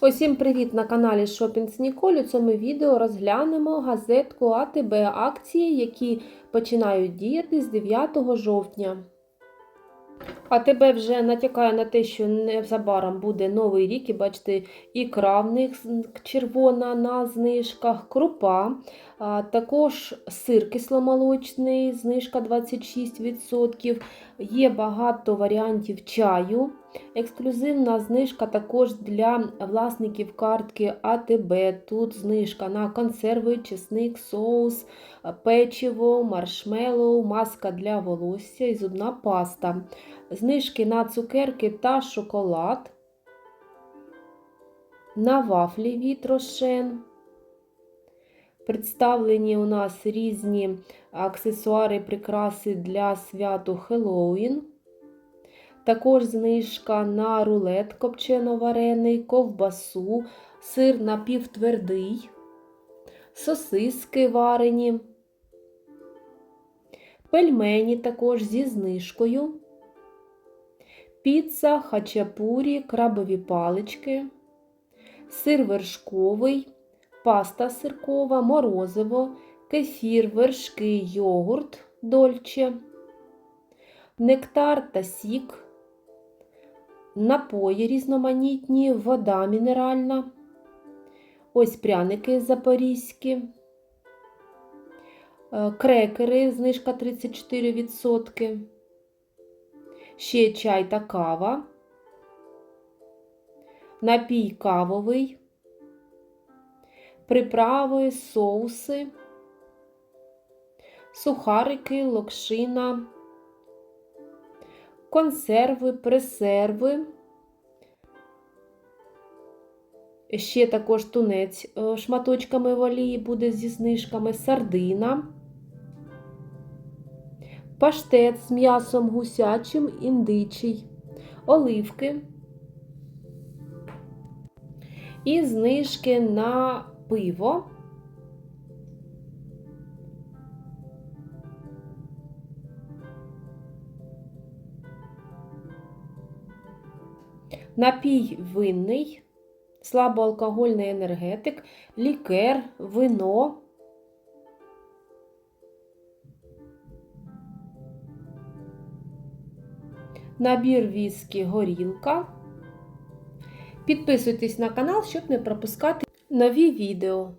Усім привіт на каналі Shopping з Ніколь. У цьому відео розглянемо газетку АТБ акції, які починають діяти з 9 жовтня. АТБ вже натякає на те, що незабаром буде новий рік, і бачите, ікра в червона на знижках, крупа, а також сир кисломолочний, знижка 26%. Є багато варіантів чаю. Ексклюзивна знижка також для власників картки АТБ. Тут знижка на консерви, чесник, соус, печиво, маршмеллоу, маска для волосся і зубна паста. Знижки на цукерки та шоколад, на вафлі від Рошен. Представлені у нас різні аксесуари, прикраси для святу Хеллоуін. Також знижка на рулет копчено-варений, ковбасу, сир напівтвердий, сосиски варені, пельмені також зі знижкою, піца, хачапурі, крабові палички, сир вершковий, паста сиркова, морозиво, кефір, вершки, йогурт дольче, нектар та сік напої різноманітні, вода мінеральна, ось пряники запорізькі, е, крекери, знижка 34%, ще чай та кава, напій кавовий, приправи, соуси, сухарики, локшина консерви, пресерви. Ще також тунець е, шматочками в олії буде зі знижками, сардина, паштет з м'ясом гусячим, індичий, оливки і знижки на пиво. Напій винний, слабоалкогольний енергетик, лікер, вино. Набір віскі горілка. Підписуйтесь на канал, щоб не пропускати нові відео.